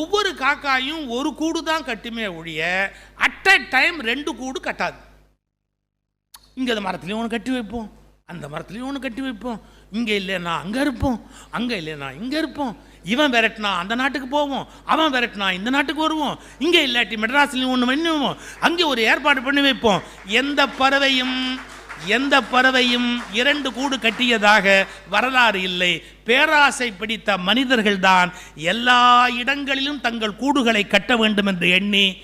ஒவ்வொரு காக்காயும் ஒரு கூடு தான் கட்டுமே ஒழிய அட் அ டைம் ரெண்டு கூடு கட்டாது. இங்கே அந்த மரத்துலேயும் ஒன்று கட்டி வைப்போம் அந்த மரத்துலேயும் ஒன்று கட்டி வைப்போம். இங்கே இல்லைன்னா அங்கே இருப்போம் அங்கே இல்லைன்னா இங்கே இருப்போம். இவன் விரட்டினா அந்த நாட்டுக்கு போவோம் அவன் விரட்டினா இந்த நாட்டுக்கு வருவோம். இங்கே இல்லாட்டி மெட்ராஸ்லையும் ஒன்று பண்ணுவோம் அங்கே ஒரு ஏற்பாடு பண்ணி வைப்போம். எந்த பறவையும் எந்த பறவையும் இரண்டு கூடு கட்டியதாக வரலாறு இல்லை. பேராசை பிடித்த மனிதர்கள்தான் எல்லா இடங்களிலும் தங்கள் கூடுகளை கட்ட வேண்டும் என்று எண்ணி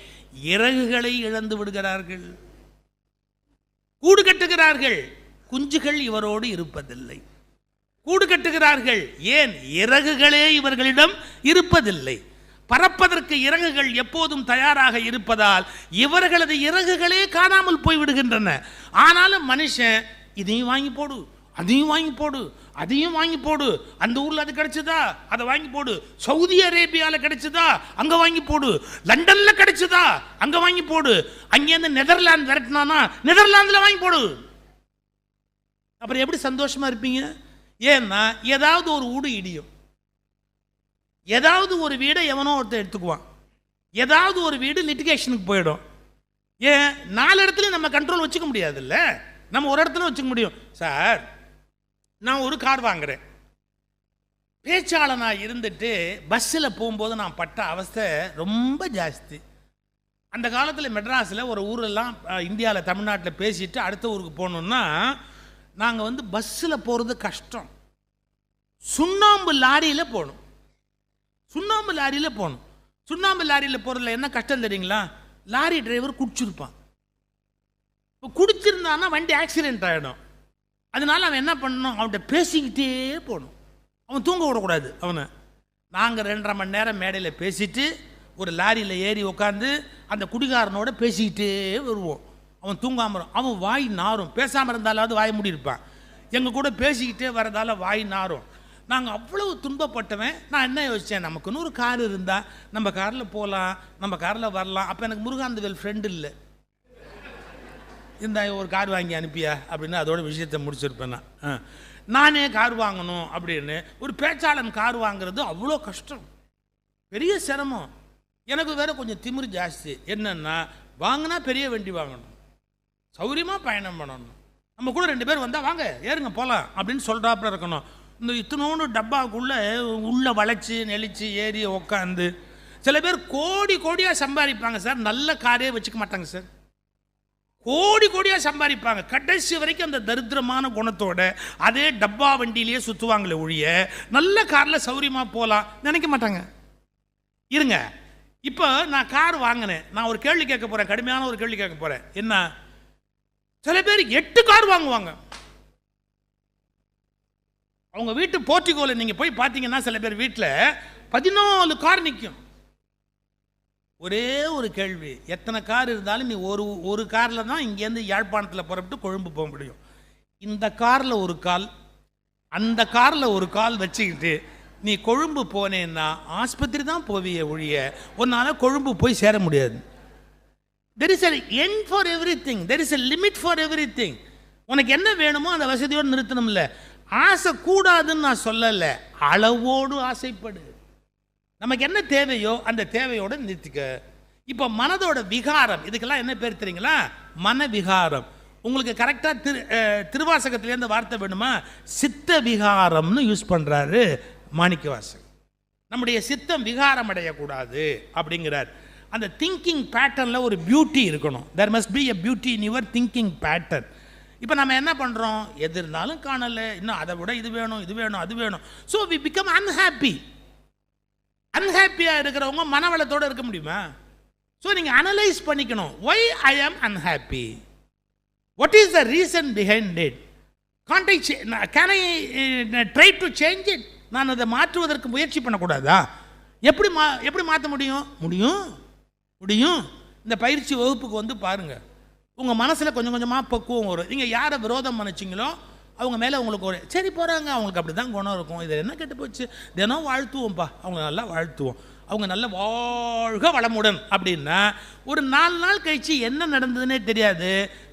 இறகுகளை இழந்து விடுகிறார்கள். கூடு கட்டுகிறார்கள். குஞ்சுகள் இவரோடு இருப்பதில்லை. கூடு கட்டுகிறார்கள். ஏன்? இறகுகளே இவர்களிடம் இருப்பதில்லை. பறப்பதற்கு இறகுகள் எப்போதும் தயாராக இருப்பதால் இவர்களது இறகுகளே காணாமல் போய்விடுகின்றன. ஆனாலும் மனுஷன் இதையும் வாங்கி போடு அதையும் வாங்கி போடு அதையும் வாங்கி போடு. அந்த ஊரில் அது கிடைச்சதா? அதை வாங்கி போடு. சவுதி அரேபியாவில் கிடைச்சதா? அங்கே வாங்கி போடு. லண்டனில் கிடைச்சதா? அங்கே வாங்கி போடு. அங்கேருந்து நெதர்லாந்து விரட்டினானா? நெதர்லாந்தில் வாங்கி போடு. அப்புறம் எப்படி சந்தோஷமாக இருப்பீங்க? ஏன்னா ஏதாவது ஒரு ஊடு இடியும். ஏதாவது ஒரு வீடை எவனோ ஒருத்தன் எடுத்துக்குவான். ஏதாவது ஒரு வீடு லிட்டிகேஷனுக்கு போயிடும். ஏன்? நாலு இடத்துல நம்ம கண்ட்ரோல் வச்சுக்க முடியாதுல்ல? நம்ம ஒரு இடத்துல வச்சுக்க முடியும். சார் நான் ஒரு கார் வாங்குறேன். பேச்சாளனாக இருந்துட்டு பஸ்ஸில் போகும்போது நான் பட்ட அவஸ்தை ரொம்ப ஜாஸ்தி. அந்த காலத்தில் மெட்ராஸில் ஒரு ஊரெல்லாம் இந்தியாவில் தமிழ்நாட்டில் பேசிட்டு அடுத்த ஊருக்கு போகணுன்னா நாங்கள் வந்து பஸ்ஸில் போகிறது கஷ்டம். சுண்ணாம்பு லாரியில் போகணும். சுண்ணாம்பு லாரியில் போகணும். சுண்ணாம்பு லாரியில் போகிறதுல என்ன கஷ்டம் தெரியுங்களா? லாரி டிரைவர் குடிச்சிருப்பான். இப்போ குடிச்சிருந்தான்னா வண்டி ஆக்சிடென்ட் ஆகிடும் அதனால அவன் என்ன பண்ணணும்? அவன்கிட்ட பேசிக்கிட்டே போகணும். அவன் தூங்க விடக்கூடாது அவனை. நாங்கள் ரெண்டரை மணி நேரம் மேடையில் பேசிட்டு ஒரு லாரியில் ஏறி உட்காந்து அந்த குடிகாரனோட பேசிக்கிட்டே வருவோம். அவன் தூங்காமல் அவன் வாய் நாரும். பேசாமல் இருந்தாலாவது வாய் மூடி இருப்பான் எங்கள் கூட பேசிக்கிட்டே வரதால வாய் நாரும். நாங்கள் அவ்வளவு துன்பப்பட்டவன். நான் என்ன யோசித்தேன் நமக்குன்னு ஒரு கார் இருந்தால் நம்ம காரில் போகலாம் நம்ம காரில் வரலாம். அப்போ எனக்கு முருகாந்தவேல் ஃப்ரெண்டு இல்லை. இந்த ஒரு கார் வாங்கி அனுப்பியா? அப்படின்னு அதோட விஷயத்தை முடிச்சிருப்பேன் நான். நானே கார் வாங்கணும் அப்படின்னு ஒரு பேச்சாளன் கார் வாங்குறது அவ்வளோ கஷ்டம். பெரிய சிரமம். எனக்கு வேற கொஞ்சம் திமிரு ஜாஸ்தி. என்னென்னா வாங்கினா பெரிய வண்டி வாங்கணும். சௌரியமாக பயணம் பண்ணணும். நம்ம கூட ரெண்டு பேர் வந்தால் வாங்க ஏறுங்க போகலாம் அப்படின்னு சொல்கிறாப்புல இருக்கணும். இந்த இத்தனோண்டு டப்பாக்குள்ளே உள்ளே வளைச்சி நெளிச்சு ஏறி உக்காந்து சில பேர் கோடி கோடியாக சம்பாதிப்பாங்க சார். நல்ல காரே வச்சுக்க மாட்டாங்க சார். கோடி கோடியாக சம்பாதிப்பாங்க. கடைசி வரைக்கும் அந்த தரித்திரமான குணத்தோட அதே டப்பா வண்டியிலேயே சுற்றுவாங்களே ஒழிய நல்ல காரில் சௌரியமாக போகலாம் நினைக்க மாட்டாங்க. இருங்க. இப்போ நான் கார் வாங்கினேன். நான் ஒரு கேள்வி கேட்க போகிறேன் கடுமையான ஒரு கேள்வி கேட்க போகிறேன் என்ன? சில பேர் எட்டு கார் வாங்குவாங்க. அவங்க வீட்டு போர்ட்டிகோல நீங்கள் போய் பார்த்தீங்கன்னா சில பேர் வீட்டில் பதினாலு கார் நிற்கும் ஒரே ஒரு கேள்வி எத்தனை கார் இருந்தாலும் நீ ஒரு ஒரு காரில் தான் இங்கேருந்து யாழ்ப்பாணத்தில் புறப்பட்டு கொழும்பு போக முடியும். இந்த காரில் ஒரு கால் அந்த காரில் ஒரு கால் வச்சுக்கிட்டு நீ கொழும்பு போனேன்னா ஆஸ்பத்திரி தான் போவிய ஒழிய உன்னால் கொழும்பு போய் சேர முடியாது. There is a end for everything there is a limit for everything உனக்கு என்ன வேணுமோ அந்த வசதியோடு நிறுத்தணும்ல. ஆசை கூடாதுன்னு நான் சொல்லலை. அளவோடு ஆசைப்படு. நமக்கு என்ன தேவையோ அந்த தேவையோடு நிறுத்திக்க. இப்போ மனதோட விகாரம் இதுக்கெல்லாம் என்ன பேர் தெரியுங்களா? மன விகாரம் உங்களுக்கு கரெக்டாக திரு திருவாசகத்துலேருந்து வார்த்தை வேணுமா? சித்த விகாரம்னு யூஸ் பண்ணுறாரு மாணிக்கவாசகர் நம்முடைய சித்தம் விகாரம் அடையக்கூடாது அப்படிங்கிறார். அந்த திங்கிங் பேட்டர்னில் ஒரு பியூட்டி இருக்கணும். There must be a beauty in your thinking pattern இப்போ நம்ம என்ன பண்ணுறோம் எது இருந்தாலும் காணலை. இன்னும் அதை விட இது வேணும் இது வேணும் அது வேணும். ஸோ வி பிகம் அன்ஹாப்பி அன்ஹாப்பியாக இருக்கிறவங்க மனவளத்தோடு இருக்க முடியுமா? ஸோ நீங்கள் அனலைஸ் பண்ணிக்கணும். Why I am unhappy what is the reason behind it கான்டை can I try to change it நான் அதை மாற்றுவதற்கு முயற்சி பண்ணக்கூடாதா? எப்படி மா எப்படி மாற்ற முடியும்? முடியும். முடியும். இந்த பயிற்சி வகுப்புக்கு வந்து பாருங்கள் உங்கள் மனசில் கொஞ்சம் கொஞ்சமாக பக்குவம் வரும். நீங்கள் யாரை விரோதம் நினச்சிங்களோ அவங்க மேலே உங்களுக்கு ஒரு சரி போகிறாங்க அவங்களுக்கு அப்படி தான் குணம் இருக்கும். இதில் என்ன கெட்டு போச்சு? தினம் வாழ்த்துவோம்ப்பா. அவங்க நல்லா வாழ்த்துவோம். அவங்க நல்ல வாழ்க வளமுடன். அப்படின்னா ஒரு நாலு நாள் கழிச்சு என்ன நடந்ததுன்னே தெரியாது.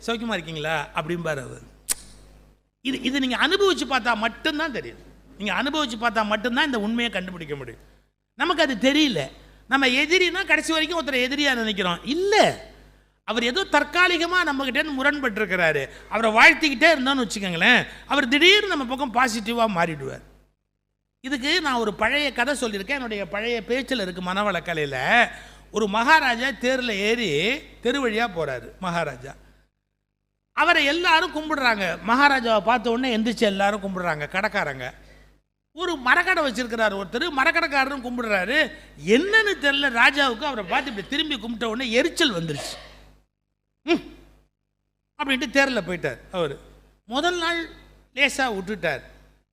சௌக்கியமாக இருக்கீங்களா? அப்படிம்பார் அவர். இது இது நீங்கள் அனுபவித்து பார்த்தா மட்டும்தான் தெரியும் நீங்கள் அனுபவித்து பார்த்தா மட்டும்தான் இந்த உண்மையை கண்டுபிடிக்க முடியும். நமக்கு அது தெரியல. நம்ம எதிரினா கடைசி வரைக்கும் ஒருத்தர் எதிரியாக நினைக்கிறோம். இல்லை. அவர் ஏதோ தற்காலிகமாக நம்மக்கிட்ட முரண்பட்டுருக்கிறாரு. அவரை வாழ்த்திக்கிட்டே இருந்தோம்னு வச்சுக்கோங்களேன். அவர் திடீர்னு நம்ம பக்கம் பாசிட்டிவாக மாறிடுவார். இதுக்கு நான் ஒரு பழைய கதை சொல்லியிருக்கேன். என்னுடைய பழைய பேச்சில் இருக்குது மனவளக்கலையில். ஒரு மகாராஜா தேரில் ஏறி தெரு வழியாக போகிறாரு மகாராஜா. அவரை எல்லாரும் கும்பிடுறாங்க. மகாராஜாவை பார்த்த உடனே எந்திரிச்சு எல்லாரும் கும்பிடுறாங்க கடைக்காரங்க. ஒரு மரக்கடை வச்சிருக்கிறார் ஒருத்தர். மரக்கடைக்காரரும் கும்பிடுறாரு. என்னன்னு தெரில ராஜாவுக்கு அவரை பார்த்து இப்படி திரும்பி கும்பிட்ட உடனே எரிச்சல் வந்துருச்சு. அப்படின்ட்டு தேரில் போயிட்டார் அவர். முதல் நாள் லேசாக விட்டுட்டார்.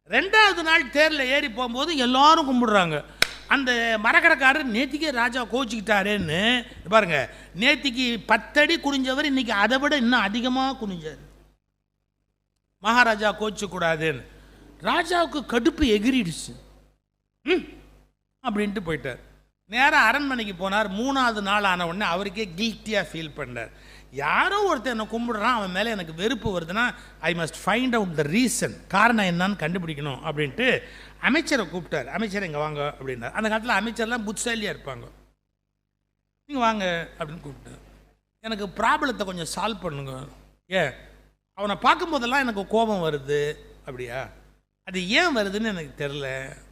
ரெண்டாவது நாள் தேரில் ஏறி போகும்போது எல்லாரும் கும்பிடுறாங்க. அந்த மரக்கடைக்காரர் நேத்திக்கே ராஜா கோச்சிக்கிட்டாரேன்னு பாருங்க நேத்திக்கு பத்தடி குனிஞ்சவர் இன்னைக்கு அதை விட இன்னும் அதிகமாக குனிஞ்சார். மகாராஜா கோச்சிக்கூடாதுன்னு ராஜாவுக்கு கடுப்பு எகிரிடுச்சு. ம். அப்படின்ட்டு போயிட்டார். நேராக அரண்மனைக்கு போனார். மூணாவது நாள் ஆன உடனே அவருக்கே கில்ட்டியாக ஃபீல் பண்ணார். யாரோ ஒருத்தர் என்னை கும்பிடுறான் அவன் மேலே எனக்கு வெறுப்பு வருதுன்னா I must find out the reason காரணம் என்னன்னு கண்டுபிடிக்கணும் அப்படின்ட்டு அமைச்சரை கூப்பிட்டார். அமைச்சர் இங்கே வாங்க அப்படின்னார். அந்த காலத்தில் அமைச்சர்லாம் புத்திசாலியாக இருப்பாங்க. நீங்கள் வாங்க அப்படின்னு கூப்பிட்டு எனக்கு ப்ராப்ளத்தை கொஞ்சம் சால்வ் பண்ணுங்க. ஏன்? அவனை பார்க்கும்போதெல்லாம் எனக்கு கோபம் வருது. அப்படியா? அது ஏன் வருதுன்னு எனக்கு தெரில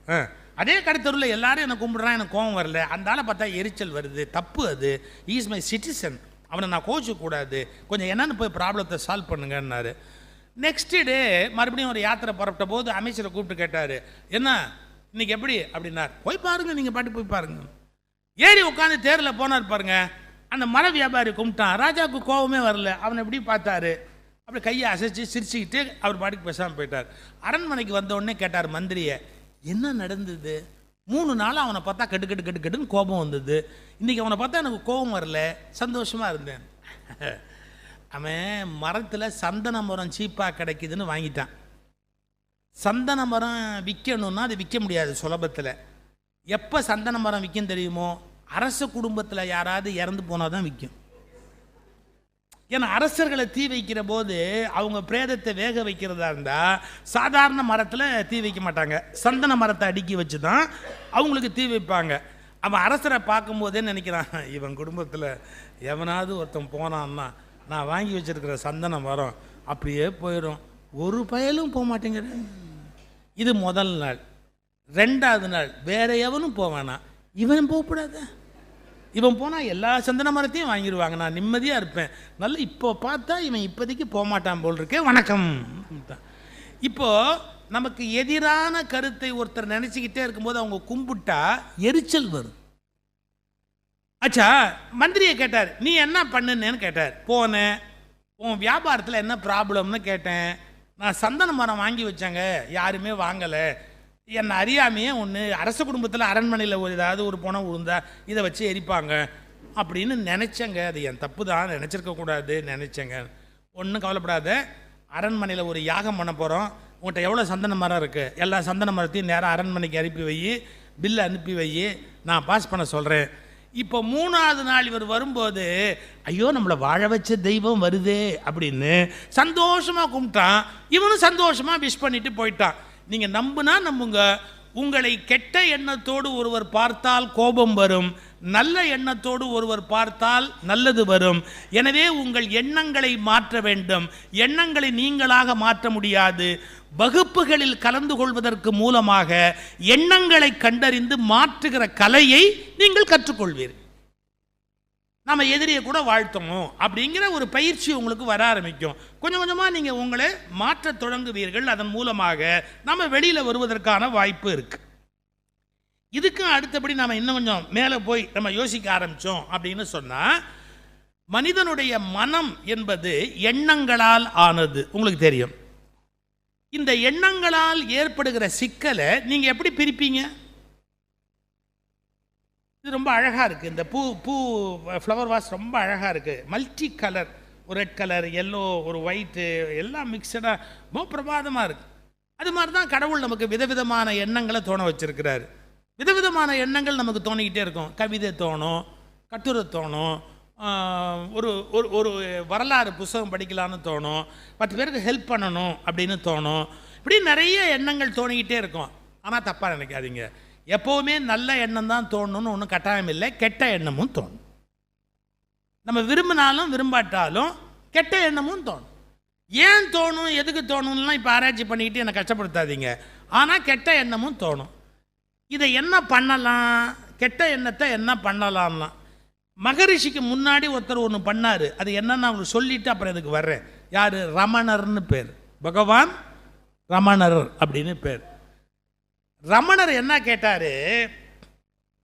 ஆ. அதே கடைத்தெருவில் எல்லாரும் என்னை கும்பிட்றான் எனக்கு கோபம் வரல. அந்த ஆளை பார்த்தா எரிச்சல் வருது. தப்பு அது. ஈஸ் மை சிட்டிசன் அவனை நான் கோச்சிக்கூடாது கொஞ்சம் என்னென்னு போய் ப்ராப்ளத்தை சால்வ் பண்ணுங்கன்னாரு. நெக்ஸ்ட் டே மறுபடியும் ஒரு யாத்திரை புறப்பட்ட போது அமைச்சரை கூப்பிட்டு கேட்டார். என்ன இன்னைக்கு எப்படி? அப்படின்னார். போய் பாருங்கள் நீங்கள் பாட்டு போய் பாருங்கள் ஏறி உட்காந்து தேரில் போனார் பாருங்க. அந்த மர வியாபாரி கும்பிட்டான். ராஜாவுக்கு கோபமே வரல. அவனை எப்படி பார்த்தாரு? அப்படி கையை அசைச்சு சிரிச்சுக்கிட்டு அவர் பாட்டுக்கு பேசாமல் போயிட்டார். அரண்மனைக்கு வந்த உடனே கேட்டார் மந்திரியை என்ன நடந்தது? மூணு நாள் அவனை பார்த்தா கட்டு கட்டு கெட்டு கெட்டுன்னு கோபம் வந்தது. இன்றைக்கி அவனை பார்த்தா எனக்கு கோபம் வரல சந்தோஷமாக இருந்தேன். அவன் மரத்தில் சந்தன மரம் சீப்பாக கிடைக்குதுன்னு வாங்கிட்டான். சந்தன மரம் விற்கணும்னா அது விற்க முடியாது சுலபத்தில். எப்போ சந்தன மரம் விற்கும் தெரியுமோ அரச குடும்பத்தில் யாராவது இறந்து போனால் தான் விற்கும் ஏன்னா அரசர்களை தீ வைக்கிற போது அவங்க பிரேதத்தை வேக வைக்கிறதா இருந்தால் சாதாரண மரத்தில் தீ வைக்க மாட்டாங்க. சந்தன மரத்தை அடுக்கி வச்சு தான் அவங்களுக்கு தீ வைப்பாங்க. அவன் அரசரை பார்க்கும்போதே நினைக்கிறான் இவன் குடும்பத்தில் எவனாவது ஒருத்தன் போனான்னா நான் வாங்கி வச்சிருக்கிற சந்தன மரம் அப்படியே போயிடும். ஒரு பயலும் போக மாட்டேங்கிறேன் இது முதல் நாள். ரெண்டாவது நாள் வேற எவனும் போவானா இவன் போகக்கூடாத இவன் போனால் எல்லா சந்தன மரத்தையும் வாங்கிடுவாங்க. நான் நிம்மதியாக இருப்பேன். நல்ல இப்போ பார்த்தா இவன் இப்போதைக்கு போகமாட்டான் போல் இருக்கே வணக்கம். இப்போது நமக்கு எதிரான கருத்தை ஒருத்தர் நினச்சிக்கிட்டே இருக்கும்போது அவங்க கும்பிட்டா எரிச்சல் வரும். அச்சா மந்திரியை கேட்டார் நீ என்ன பண்ணுனேன்னு கேட்டார். போனேன். உன் வியாபாரத்தில் என்ன ப்ராப்ளம்னு கேட்டேன். நான் சந்தன மரம் வாங்கி வச்சேங்க. யாருமே வாங்கலை. என்னை அறியாமையே ஒன்று அரச குடும்பத்தில் அரண்மனையில் ஒரு ஏதாவது ஒரு பணம் விழுந்தா இதை வச்சு எரிப்பாங்க. அப்படின்னு நினச்சேங்க. அது என் தப்பு தான் நினச்சிருக்கக்கூடாது நினச்சேங்க. ஒன்றும் கவலைப்படாத. அரண்மனையில் ஒரு யாகம் பண்ண போகிறோம் உங்கள்கிட்ட எவ்வளோ சந்தன மரம் இருக்குது எல்லா சந்தன மரத்தையும் நேராக அரண்மனைக்கு அனுப்பி வை. பில்லு அனுப்பி வை. நான் பாஸ் பண்ண சொல்கிறேன் இப்போ மூணாவது நாள் இவர் வரும்போது ஐயோ நம்மளை வாழ வச்ச தெய்வம் வருதே அப்படின்னு சந்தோஷமாக கும்பிட்டான். இவனும் சந்தோஷமாக விஷ் பண்ணிட்டு போயிட்டான். நீங்கள் நம்புனா நம்புங்க. உங்களை கெட்ட எண்ணத்தோடு ஒருவர் பார்த்தால் கோபம் வரும். நல்ல எண்ணத்தோடு ஒருவர் பார்த்தால் நல்லது வரும். எனவே உங்கள் எண்ணங்களை மாற்ற வேண்டும். எண்ணங்களை நீங்களாக மாற்ற முடியாது. வகுப்புகளில் கலந்து கொள்வதற்கு மூலமாக எண்ணங்களை கண்டறிந்து மாற்றுகிற கலையை நீங்கள் கற்றுக்கொள்வீர்கள். நம்ம எதிரியை கூட வாழ்த்தணும் அப்படிங்கிற ஒரு பயிற்சி உங்களுக்கு வர ஆரம்பிக்கும். கொஞ்சம் கொஞ்சமாக நீங்கள் உங்களை மாற்றத் தொடங்குவீர்கள். அதன் மூலமாக நம்ம வெளியில் வருவதற்கான வாய்ப்பு இருக்குது இதுக்கும் அடுத்தபடி நம்ம இன்னும் கொஞ்சம் மேலே போய் நம்ம யோசிக்க ஆரம்பித்தோம் அப்படின்னு சொன்னால் மனிதனுடைய மனம் என்பது எண்ணங்களால் ஆனது. உங்களுக்கு தெரியும். இந்த எண்ணங்களால் ஏற்படுகிற சிக்கலை நீங்கள் எப்படி பிரிப்பீங்க? இது ரொம்ப அழகாக இருக்குது இந்த பூ பூ ஃப்ளவர் வாஸ் ரொம்ப அழகாக இருக்குது மல்டி கலர் ஒரு ரெட் கலர் எல்லோ ஒரு ஒயிட்டு எல்லாம் மிக்சடாக ரொம்ப பிரமாதமாக இருக்குது அது மாதிரி தான் கடவுள் நமக்கு விதவிதமான எண்ணங்களை தோண வச்சுருக்கிறாரு. விதவிதமான எண்ணங்கள் நமக்கு தோணிக்கிட்டே இருக்கும். கவிதை தோணும் கட்டுரை தோணும் ஒரு ஒரு ஒரு வரலாறு புஸ்தகம் படிக்கலான்னு தோணும் பத்து பேருக்கு ஹெல்ப் பண்ணணும் அப்படின்னு தோணும். இப்படி நிறைய எண்ணங்கள் தோணிக்கிட்டே இருக்கும். ஆனால் தப்பாக நினைக்காதீங்க. எப்போவுமே நல்ல எண்ணம் தான் தோணணும்னு ஒன்றும் கட்டாயம் இல்லை கெட்ட எண்ணமும் தோணும். நம்ம விரும்பினாலும் விரும்பாட்டாலும் கெட்ட எண்ணமும் தோணும். ஏன் தோணும் எதுக்கு தோணும்லாம் இப்போ ஆராய்ச்சி பண்ணிக்கிட்டு என்னை கஷ்டப்படுத்தாதீங்க. ஆனால் கெட்ட எண்ணமும் தோணும். இதை என்ன பண்ணலாம்? கெட்ட எண்ணத்தை என்ன பண்ணலாம்னா மகரிஷிக்கு முன்னாடி ஒருத்தர் ஒன்று பண்ணார். அது என்னன்னு அவங்களுக்கு சொல்லிவிட்டு அப்புறம் இதுக்கு வர்றேன். யார்? ரமணர்னு பேர். பகவான் ரமணர் அப்படின்னு பேர். ரமணர் என்ன கேட்டார்?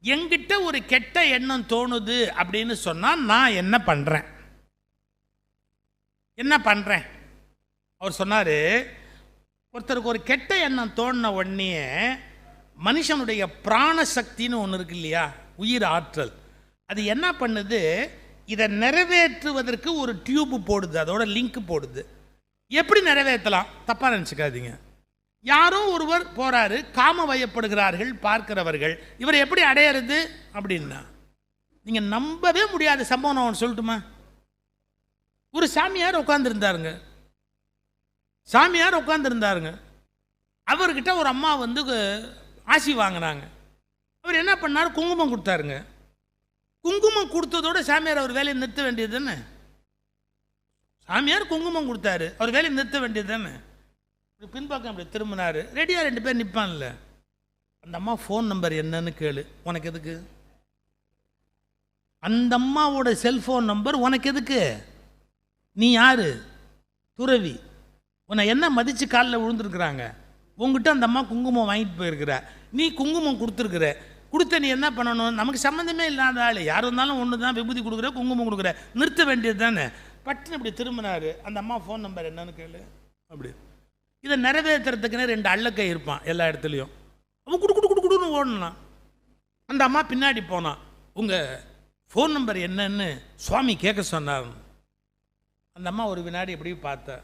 எங்கிட்ட ஒரு கெட்ட எண்ணம் தோணுது அப்படின்னு சொன்னால் நான் என்ன பண்ணுறேன் என்ன பண்ணுறேன் அவர் சொன்னார் ஒருத்தருக்கு ஒரு கெட்ட எண்ணம் தோணின உடனே மனுஷனுடைய பிராண சக்தின்னு ஒன்று இருக்கு இல்லையா? உயிர் ஆற்றல். அது என்ன பண்ணுது? இதை நிறைவேற்றுவதற்கு ஒரு டியூப் போடுது அதோட லிங்க் போடுது. எப்படி நிறைவேற்றலாம்? தப்பாக நினச்சிக்காதீங்க. யாரோ ஒருவர் போறாரு காம வயப்படுகிறார்கள் பார்க்கிறவர்கள். இவர் எப்படி அடையிறது அப்படின்னா நீங்க நம்பவே முடியாத சம்பவம் நான் ஒன்று சொல்லட்டுமா? ஒரு சாமியார் உட்காந்துருந்தாருங்க சாமியார் உட்காந்துருந்தாருங்க அவர்கிட்ட ஒரு அம்மா வந்து ஆசி வாங்கினாங்க. அவர் என்ன பண்ணார்? குங்குமம் கொடுத்தாருங்க. குங்குமம் கொடுத்ததோட சாமியார் அவர் வேலையை நிறுத்த வேண்டியது தானே? சாமியார் குங்குமம் கொடுத்தாரு. அவர் வேலையை நிறுத்த வேண்டியது தானே? இப்படி பின்பக்கம் அப்படி திரும்பினார். ரெடியாக ரெண்டு பேர் நிற்பான்ல அந்த அம்மா ஃபோன் நம்பர் என்னன்னு கேளு. உனக்கு எதுக்கு? அந்த அம்மாவோட செல்ஃபோன் நம்பர் உனக்கு எதுக்கு? நீ யார்? துறவி. உன்னை என்ன மதித்து காலில் விழுந்துருக்குறாங்க? உங்ககிட்ட அந்த அம்மா குங்குமம் வாங்கிட்டு போயிருக்கிற. நீ குங்குமம் கொடுத்துருக்குற. கொடுத்த நீ என்ன பண்ணணும்? நமக்கு சம்மந்தமே இல்லாத ஆள். யார் இருந்தாலும் ஒன்று தான் விபூதி கொடுக்குற குங்குமம் கொடுக்குற. நிறுத்த வேண்டியது தானே பட்டுன்னு இப்படி திரும்பினார். அந்த அம்மா ஃபோன் நம்பர் என்னன்னு கேளு. அப்படி. இதை நிறைவேற்றுறதுக்குன்னு ரெண்டு அள்ளக்கை இருப்பான் எல்லா இடத்துலையும். அவன் குடு குடு குடு குடுன்னு ஓடனான். அந்த அம்மா பின்னாடி போனான் உங்கள் ஃபோன் நம்பர் என்னன்னு சுவாமி கேட்க சொன்னார். அந்த அம்மா ஒரு வினாடி எப்படி பார்த்தேன்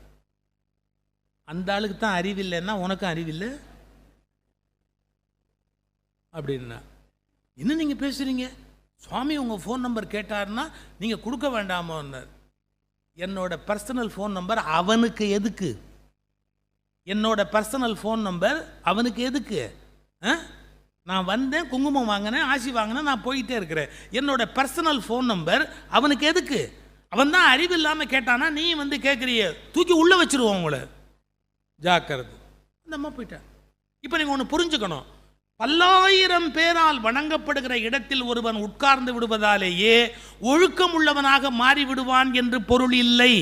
அந்த ஆளுக்கு தான் அறிவில்லைன்னா உனக்கும் அறிவில்லை அப்படின்னா என்ன நீங்கள் பேசுகிறீங்க சுவாமி உங்கள் ஃபோன் நம்பர் கேட்டாருன்னா நீங்கள் கொடுக்க வேண்டாமோன்னார். என்னோட பர்சனல் ஃபோன் நம்பர் அவனுக்கு எதுக்கு? என்னோட பர்சனல் ஃபோன் நம்பர் அவனுக்கு எதுக்கு? ஆ? நான் வந்தேன் குங்குமம் வாங்கினேன் ஆசி வாங்கினேன் நான் போயிட்டே இருக்கிறேன். என்னோட பர்சனல் ஃபோன் நம்பர் அவனுக்கு எதுக்கு? அவன் தான் அறிவு இல்லாமல் கேட்டானா நீ வந்து கேட்குறிய தூக்கி உள்ளே வச்சிருவோம் உங்களை. ஜாக்கிரதை. அந்த அம்மா போயிட்டேன் இப்போ நீங்கள் ஒன்று புரிஞ்சுக்கணும். பல்லாயிரம் பேரால் வணங்கப்படுகிற இடத்தில் ஒருவன் உட்கார்ந்து விடுவதாலேயே ஒழுக்கம் உள்ளவனாக மாறிவிடுவான் என்று பொருள் இல்லை.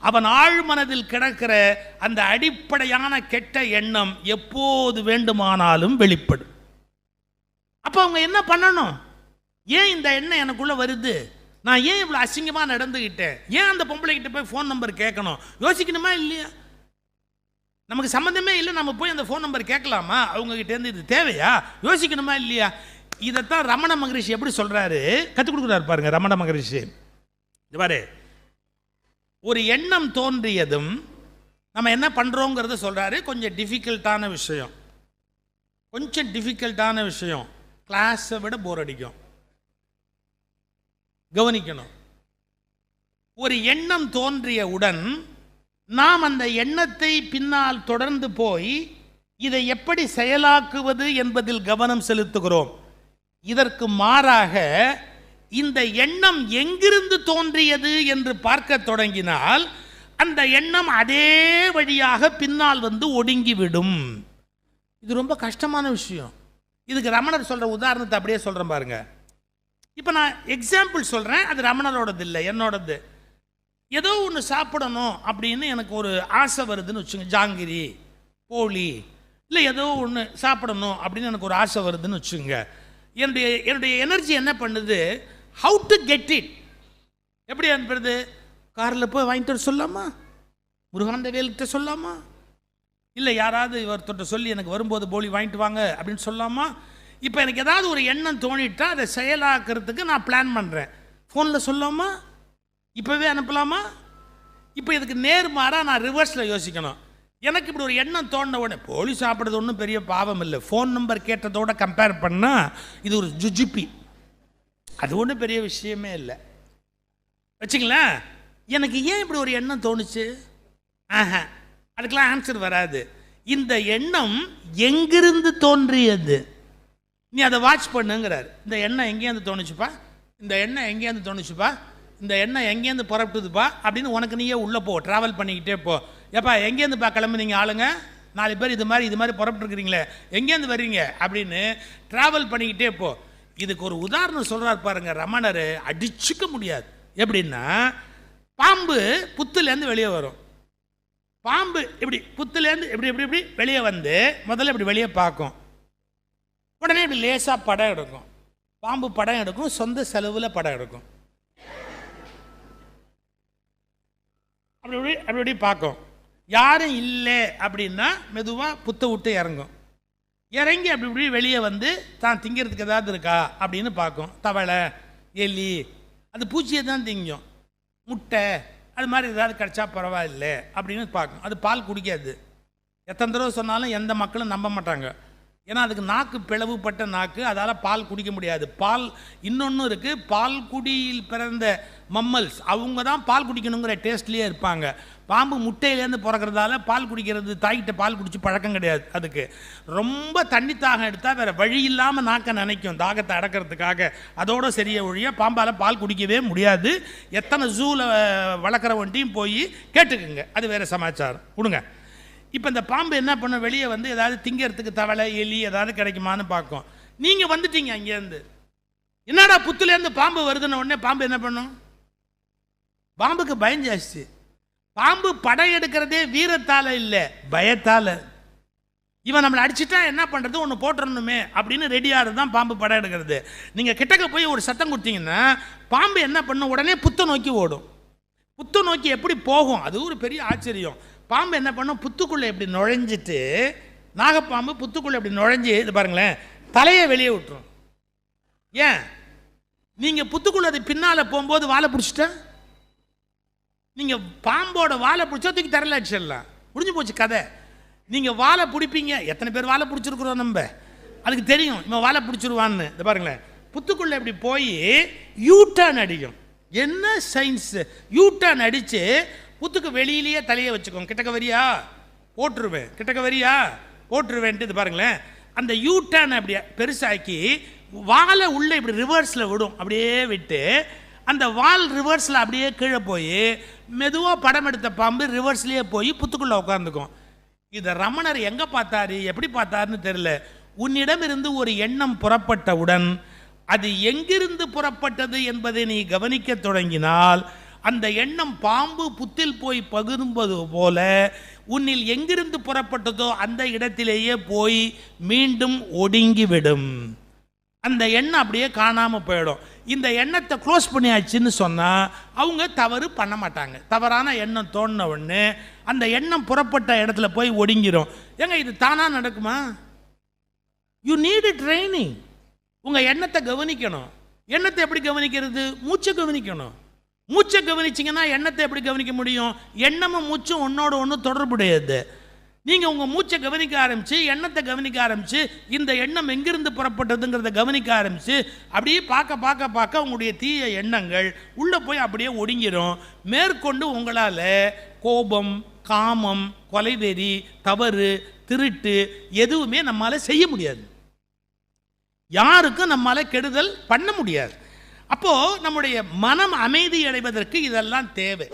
அவன் ஆழ்மனதில் கிடக்கிற அந்த அடிப்படையான கெட்ட எண்ணம் எப்போது வேண்டுமானாலும் வெளிப்படும். அப்போ அவங்க என்ன பண்ணணும்? ஏன் இந்த எண்ணம் எனக்குள்ளே வருது? நான் ஏன் இவ்வளோ அசிங்கமாக நடந்துக்கிட்டேன் ஏன் அந்த பொம்பளைகிட்ட போய் ஃபோன் நம்பர் கேட்கணும்? யோசிக்கணுமா இல்லையா? நமக்கு சம்மந்தமே இல்லை நம்ம போய் அந்த ஃபோன் நம்பர் கேட்கலாமா? அவங்ககிட்டேருந்து இது தேவையா? யோசிக்கணுமா இல்லையா? இதைத்தான் ரமண மகரிஷி எப்படி சொல்கிறாரு கற்றுக் கொடுக்குறாரு பாருங்க ரமண மகரிஷி. இது பாரு. ஒரு எண்ணம் தோன்றியதும் நம்ம என்ன பண்ணுறோங்கிறத சொல்கிறாரு கொஞ்சம் டிஃபிகல்ட்டான விஷயம். கொஞ்சம் டிஃபிகல்ட்டான விஷயம். கிளாஸை விட போர் அடிக்கும். கவனிக்கணும். ஒரு எண்ணம் தோன்றியவுடன் நாம் அந்த எண்ணத்தை பின்னால் தொடர்ந்து போய் இதை எப்படி செயலாக்குவது என்பதில் கவனம் செலுத்துகிறோம். இதற்கு மாறாக இந்த எண்ணம் எங்கிருந்து தோன்றியது என்று பார்க்க தொடங்கினால் அந்த எண்ணம் அதே வழியாக பின்னால் வந்து ஒடுங்கிவிடும். இது ரொம்ப கஷ்டமான விஷயம். இதுக்கு ரமணர் சொல்கிற உதாரணத்தை அப்படியே சொல்கிறேன் பாருங்க. இப்போ நான் எக்ஸாம்பிள் சொல்கிறேன் அது ரமணரோடது இல்லை என்னோடது. ஏதோ ஒன்று சாப்பிடணும் அப்படின்னு எனக்கு ஒரு ஆசை வருதுன்னு வச்சுங்க ஜாங்கிரி போலி இல்லை ஏதோ ஒன்று சாப்பிடணும் அப்படின்னு எனக்கு ஒரு ஆசை வருதுன்னு வச்சுங்க. என்னுடைய என்னுடைய எனர்ஜி என்ன பண்ணுது? ஹவு டு கெட் இட் எப்படி அனுப்புறது? காரில் போய் வாங்கிட்டு வர சொல்லாமா? முருகாந்த வேலுக்கிட்ட சொல்லாமா? இல்லை யாராவது ஒருத்தர்கிட்ட சொல்லி எனக்கு வரும்போது போலி வாங்கிட்டு வாங்க அப்படின்னு சொல்லாமா? இப்போ எனக்கு ஏதாவது ஒரு எண்ணம் தோணிட்டா அதை செயலாக்குறதுக்கு நான் பிளான் பண்ணுறேன் ஃபோனில் சொல்லாமா? இப்போவே அனுப்பலாமா? இப்போ இதுக்கு நேர்மாறாக நான் ரிவர்ஸில் யோசிக்கணும். எனக்கு இப்படி ஒரு எண்ணம் தோணின உடனே போலி சாப்பிட்றது ஒன்றும் பெரிய பாவம் இல்லை. ஃபோன் நம்பர் கேட்டதோட கம்பேர் பண்ணால் இது ஒரு ஜுஜுப்பி. அது ஒன்றும் பெரிய விஷயமே இல்லை. வச்சுங்களேன் எனக்கு ஏன் இப்படி ஒரு எண்ணம் தோணுச்சு? ஆஹா அதுக்கெலாம் ஆன்சர் வராது. இந்த எண்ணம் எங்கிருந்து தோன்றியது? நீ அதை வாட்ச் பண்ணுங்கிறார். இந்த எண்ணம் எங்கேருந்து தோணுச்சுப்பா? இந்த எண்ணம் எங்கேருந்து தோணுச்சுப்பா? இந்த எண்ணம் எங்கேருந்து புறப்பட்டுதுப்பா? அப்படின்னு உனக்கு நீயே உள்ளே போ ட்ராவல் பண்ணிக்கிட்டே போ. ஏப்பா எங்கேருந்துப்பா கிளம்புனீங்க ஆளுங்க. நாலு பேர் இது மாதிரி இது மாதிரி புறப்பட்டுருக்குறீங்களே. எங்கேருந்து வர்றீங்க அப்படின்னு ட்ராவல் பண்ணிக்கிட்டே போ. இதுக்கு ஒரு உதாரணம் சொல்கிறார் பாருங்க ரமணர் அடிச்சுக்க முடியாது. எப்படின்னா பாம்பு புத்துலேருந்து வெளியே வரும். பாம்பு இப்படி புத்துலேருந்து இப்படி இப்படி இப்படி வெளியே வந்து முதல்ல இப்படி வெளியே பார்க்கும். உடனே இப்படி லேசாக படம் எடுக்கும். பாம்பு படம் எடுக்கும் சொந்த செலவில் படம் எடுக்கும். அப்படி அப்படி அப்படி பார்க்கும். யாரும் இல்லை அப்படின்னா மெதுவாக புத்தை விட்டு இறங்கும். இறங்கி அப்படி இப்படி வெளியே வந்து தான் திங்கிறதுக்கு ஏதாவது இருக்கா? அப்படின்னு பார்க்கும். தவளை எலி அது பூச்சியை தான் திங்கும். முட்டை அது மாதிரி ஏதாவது கிடச்சா பரவாயில்ல அப்படின்னு பார்க்கும். அது பால் குடிக்காது. எத்தனை தடவை சொன்னாலும் எந்த மக்களும் நம்ப மாட்டாங்க. ஏன்னா அதுக்கு நாக்கு பிளவுபட்ட நாக்கு அதால் பால் குடிக்க முடியாது. பால் இன்னொன்று இருக்குது பால் குடியில் பிறந்த மம்மல்ஸ் அவங்க தான் பால் குடிக்கணுங்கிற டேஸ்ட்லேயே இருப்பாங்க. பாம்பு முட்டையிலேருந்து பிறக்கிறதால பால் குடிக்கிறது தாய்கிட்ட பால் குடிச்சு பழக்கம் கிடையாது அதுக்கு. ரொம்ப தண்ணி தாகம் எடுத்தால் வேறு வழி இல்லாமல் நாக்க நினைக்கும். தாகத்தை அடக்கிறதுக்காக. அதோட சரிய ஒழிய பாம்பால் பால் குடிக்கவே முடியாது. எத்தனை ஜூவில் வளர்க்குறவன்ட்டையும் போய் கேட்டுக்குங்க. அது வேறு சமாச்சாரம். கொடுங்க இப்போ இந்த பாம்பு என்ன பண்ணும் வெளியே வந்து ஏதாவது திங்கிறதுக்கு தவளை எலி ஏதாவது கிடைக்குமான்னு பார்க்கும். நீங்கள் வந்துட்டீங்க அங்கேருந்து. என்னடா புத்துலேருந்து பாம்பு வருதுன்னு உடனே பாம்பு என்ன பண்ணும்? பாம்புக்கு பயம் ஜாஸ்தி பாம்பு படம் எடுக்கிறதே வீரத்தால் இல்லை பயத்தால். இவன் நம்மளை அடிச்சிட்டா என்ன பண்ணுறது ஒன்று போட்டுறணுமே. அப்படின்னு ரெடியாக தான் பாம்பு படம் எடுக்கிறது. நீங்கள் கிட்டக்க போய் ஒரு சத்தம் கொடுத்தீங்கன்னா பாம்பு என்ன பண்ணும்? உடனே புத்தை நோக்கி ஓடும். புத்தை நோக்கி எப்படி போகும்? அது ஒரு பெரிய ஆச்சரியம். பாம்பு என்ன பண்ணும்? புத்துக்குள்ளே இப்படி நுழைஞ்சிட்டு நாகப்பாம்பு புத்துக்குள்ளே இப்படி நுழைஞ்சி இது பாருங்களேன் தலையை வெளியே விட்டுரும். ஏன்? நீங்கள் புத்துக்குள்ளே அது பின்னால் போகும்போது வாழை பிடிச்சிட்டேன் நீங்கள் பாம்போட வாழை பிடிச்சா தூக்கி தரல அடிச்சிடலாம். முடிஞ்சு போச்சு கதை. நீங்கள் வாழை பிடிப்பீங்க. எத்தனை பேர் வாழை பிடிச்சிருக்கிறோம் நம்ம? அதுக்கு தெரியும். இவன் வாழை பிடிச்சிருவான்னு. இந்த பாருங்களேன். புத்துக்குள்ளே இப்படி போய் யூட்டர்ன் அடிக்கும். என்ன சயின்ஸ் யூட்டர்ன் அடித்து புத்துக்கு வெளியிலேயே தலையை வச்சுக்கோங்க. கிட்டக்க வரியா? போட்டுருவேன் கிட்டக்க வரியா? போட்டுருவேன்ட்டு இது பாருங்களேன். அந்த யூட்டர்ன் அப்படி பெருசாக்கி வாழை உள்ளே இப்படி ரிவர்ஸில் விடும். அப்படியே விட்டு அந்த வால் ரிவர்ஸில் அப்படியே கீழே போய் மெதுவாக படம் எடுத்த பாம்பு ரிவர்ஸ்லேயே போய் புத்துக்குள்ளே உட்காந்துக்கும் இதை ரமணர் எங்கே பார்த்தாரு? எப்படி பார்த்தாருன்னு தெரியல. உன்னிடமிருந்து ஒரு எண்ணம் புறப்பட்டவுடன் அது எங்கிருந்து புறப்பட்டது என்பதை நீ கவனிக்க தொடங்கினால் அந்த எண்ணம் பாம்பு புத்தில் போய் பகிரும்பது போல உன்னில் எங்கிருந்து புறப்பட்டதோ அந்த இடத்திலேயே போய் மீண்டும் ஒடுங்கிவிடும். அந்த எண்ணம் அப்படியே காணாமல் போயிடும். இந்த எண்ணத்தை க்ளோஸ் பண்ணியாச்சுன்னு சொன்னால் அவங்க தவறு பண்ண மாட்டாங்க. தவறான எண்ணம் தோணின உடனே அந்த எண்ணம் புறப்பட்ட இடத்துல போய் ஒடுங்கிரும். ஏங்க இது தானாக நடக்குமா? யூ நீடு ட்ரைனிங் உங்கள் எண்ணத்தை கவனிக்கணும். எண்ணத்தை எப்படி கவனிக்கிறது? மூச்சை கவனிக்கணும். மூச்சை கவனிச்சிங்கன்னா எண்ணத்தை எப்படி கவனிக்க முடியும்? எண்ணமும் மூச்சும் ஒன்றோட ஒன்று தொடர்புடையது. நீங்கள் உங்கள் மூச்சை கவனிக்க ஆரம்பித்து எண்ணத்தை கவனிக்க ஆரம்பித்து இந்த எண்ணம் எங்கிருந்து புறப்பட்டதுங்கிறத கவனிக்க ஆரம்பித்து அப்படியே பார்க்க பார்க்க பார்க்க உங்களுடைய தீய எண்ணங்கள் உள்ளே போய் அப்படியே ஒடுங்கிரும். மேற்கொண்டு உங்களால் கோபம் காமம் கொலைவெறி தவறு திருட்டு எதுவுமே நம்மால் செய்ய முடியாது. யாருக்கும் நம்மால் கெடுதல் பண்ண முடியாது. அப்போது நம்முடைய மனம் அமைதி அடைவதற்கு இதெல்லாம் தேவை.